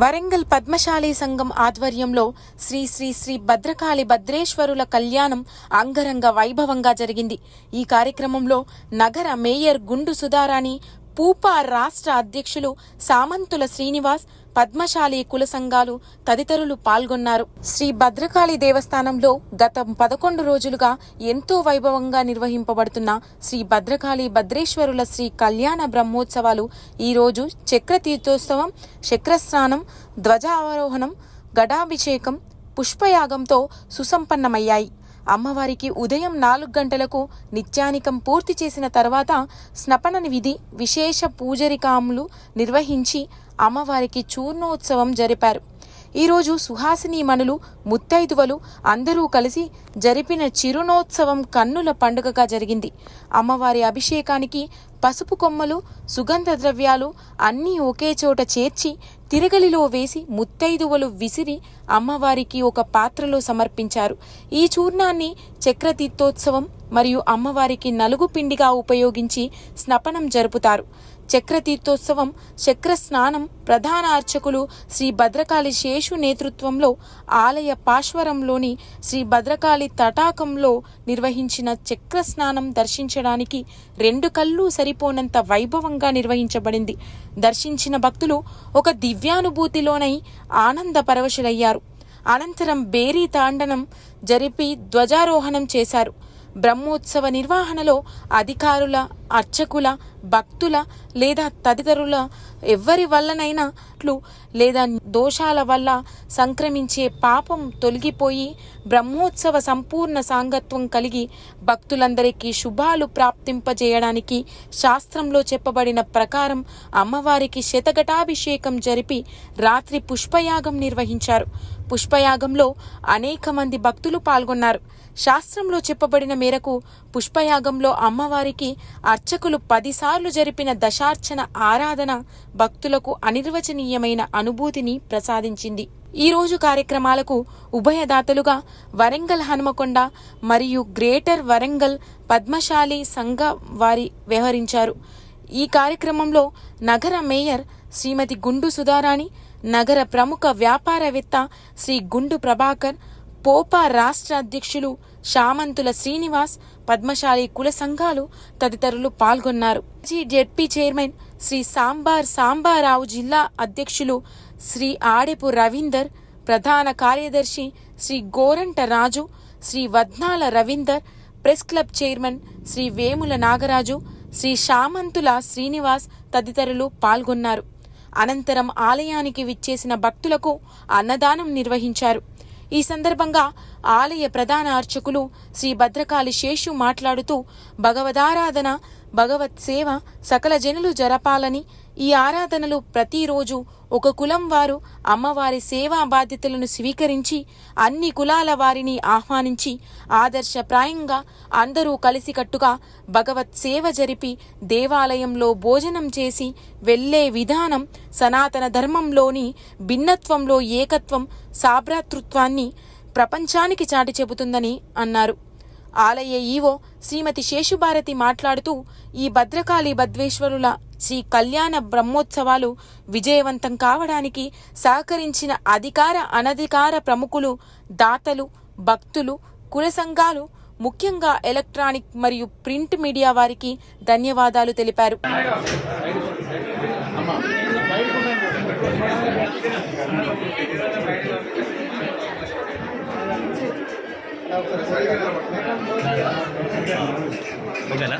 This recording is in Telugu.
వరంగల్ పద్మశాలి సంఘం ఆధ్వర్యంలో శ్రీ శ్రీ శ్రీ భద్రకాళి భద్రేశ్వరుల కళ్యాణం అంగరంగ వైభవంగా జరిగింది. ఈ కార్యక్రమంలో నగర మేయర్ గుండు సుధారాణి పూపా రాష్ట్ర అధ్యక్షులు సామంతుల శ్రీనివాస్ పద్మశాలి కుల సంఘాలు తదితరులు పాల్గొన్నారు. శ్రీ భద్రకాళి దేవస్థానంలో గత పదకొండు రోజులుగా ఎంతో వైభవంగా నిర్వహింపబడుతున్న శ్రీ భద్రకాళి భద్రేశ్వరుల శ్రీ కళ్యాణ బ్రహ్మోత్సవాలు ఈరోజు చక్రతీర్థోత్సవం చక్ర తీర్థోత్సవం చక్రస్నానం ధ్వజావరోహణం గడాభిషేకం పుష్పయాగంతో సుసంపన్నమయ్యాయి. అమ్మవారికి ఉదయం నాలుగు గంటలకు నిత్యానికం పూర్తి చేసిన తర్వాత స్నపన విధి విశేష పూజరికాములు నిర్వహించి అమ్మవారికి చూర్ణోత్సవం జరిపారు. ఈరోజు సుహాసిని మనులు ముత్తైదువలు అందరూ కలిసి జరిపిన చిరునోత్సవం కన్నుల పండుగగా జరిగింది. అమ్మవారి అభిషేకానికి పసుపు కొమ్మలు సుగంధ ద్రవ్యాలు అన్నీ ఒకే చోట చేర్చి తిరగలిలో వేసి ముత్తైదువలు విసిరి అమ్మవారికి ఒక పాత్రలో సమర్పించారు. ఈ చూర్ణాన్ని చక్రతీర్థోత్సవం మరియు అమ్మవారికి నలుగు పిండిగా ఉపయోగించి స్నపనం జరుపుతారు. చక్రతీర్థోత్సవం చక్ర స్నానం ప్రధాన అర్చకులు శ్రీ భద్రకాళి శేషు నేతృత్వంలో ఆలయ పాశ్వరంలోని శ్రీ భద్రకాళి తటాకంలో నిర్వహించిన చక్ర స్నానం దర్శించడానికి రెండు కళ్ళు సరిపోనంత వైభవంగా నిర్వహించబడింది. దర్శించిన భక్తులు ఒక దివ్యానుభూతిలోనై ఆనంద పరవశులయ్యారు. అనంతరం బేరీ తాండనం జరిపి ధ్వజారోహణం చేశారు. బ్రహ్మోత్సవ నిర్వహణలో అధికారుల అర్చకుల భక్తుల లేదా తదితరుల ఎవరి వల్లనైనాట్లు లేదా దోషాల వల్ల సంక్రమించే పాపం తొలగిపోయి బ్రహ్మోత్సవ సంపూర్ణ సాంగత్వం కలిగి భక్తులందరికీ శుభాలు ప్రాప్తింపజేయడానికి శాస్త్రంలో చెప్పబడిన ప్రకారం అమ్మవారికి శతఘటాభిషేకం జరిపి రాత్రి పుష్పయాగం నిర్వహించారు. పుష్పయాగంలో అనేక మంది భక్తులు పాల్గొన్నారు. శాస్త్రంలో చెప్పబడిన మేరకు పుష్పయాగంలో అమ్మవారికి అర్చకులు పదిసార్లు జరిపిన దశార్చన ఆరాధన భక్తులకు అనిర్వచనీయమైన అనుభూతిని ప్రసాదించింది. ఈ రోజు కార్యక్రమాలకు ఉభయదాతలుగా వరంగల్ హనుమకొండ మరియు గ్రేటర్ వరంగల్ పద్మశాలి సంఘ వారి వ్యవహరించారు. ఈ కార్యక్రమంలో నగర మేయర్ శ్రీమతి గుండు సుధారాణి నగర ప్రముఖ వ్యాపారవేత్త శ్రీ గుండు ప్రభాకర్ పోపా రాష్ట్ర అధ్యక్షులు శామంతుల శ్రీనివాస్ పద్మశాలి కుల సంఘాలు తదితరులు పాల్గొన్నారు. జెడ్పీ చైర్మన్ శ్రీ సాంబార్ సాంబారావు జిల్లా అధ్యక్షులు శ్రీ ఆడెపు రవీందర్ ప్రధాన కార్యదర్శి Shri Goranta Raju Shri Vadnala Ravinder press club chairman Shri Vemula Nagaraju Shri Shamanthula Srinivas తదితరులు పాల్గొన్నారు. అనంతరం ఆలయానికి విచ్చేసిన భక్తులకు అన్నదానం నిర్వహించారు. ఈ సందర్భంగా ఆలయ ప్రధాన అర్చకులు శ్రీ భద్రకాళి శేషు మాట్లాడుతూ భగవదారాధన భగవత్ సేవ సకల జనులు జరపాలని ఈ ఆరాధనలు ప్రతిరోజు ఒక కులం వారు అమ్మవారి సేవా బాధ్యతలను స్వీకరించి అన్ని కులాల వారిని ఆహ్వానించి ఆదర్శప్రాయంగా అందరూ కలిసికట్టుగా భగవత్ సేవ జరిపి దేవాలయంలో భోజనం చేసి వెళ్ళే విధానం సనాతన ధర్మంలోని భిన్నత్వంలో ఏకత్వం సాభ్రాతృత్వాన్ని ప్రపంచానికి చాటి చెబుతుందని అన్నారు. ఆలయ ఈవో శ్రీమతి శేషుభారతి మాట్లాడుతూ ఈ భద్రకాళి భద్వేశ్వరుల శ్రీ కళ్యాణ బ్రహ్మోత్సవాలు విజయవంతం కావడానికి సహకరించిన అధికార అనధికార ప్రముఖులు దాతలు భక్తులు కుల సంఘాలు ముఖ్యంగా ఎలక్ట్రానిక్ మరియు ప్రింట్ మీడియా వారికి ధన్యవాదాలు తెలిపారు. ಓಕೆನಾ?